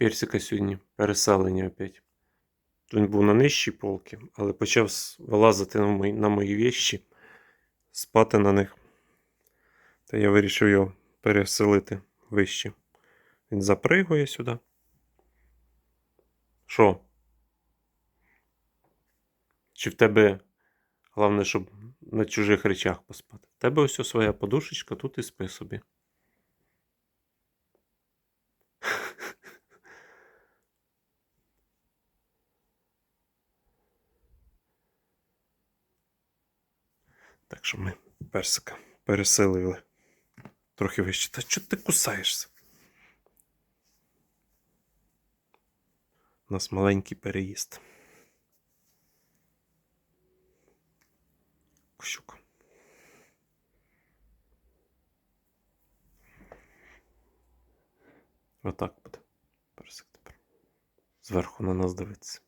персика сьогодні переселення опять. Він був на нижчій полці, але почав вилазити на мої, на мої вещі, спати на них. Та я вирішив його переселити вище. Він запригує сюди. Що? Чи в тебе головне, щоб на чужих речах поспати? В тебе ось своя подушечка, тут і спи собі. Так що ми персика переселили. Трохи вище. Та чого ти кусаєшся? У нас маленький переїзд. Кущук. Отак буде. Персик тепер. Зверху на нас дивиться.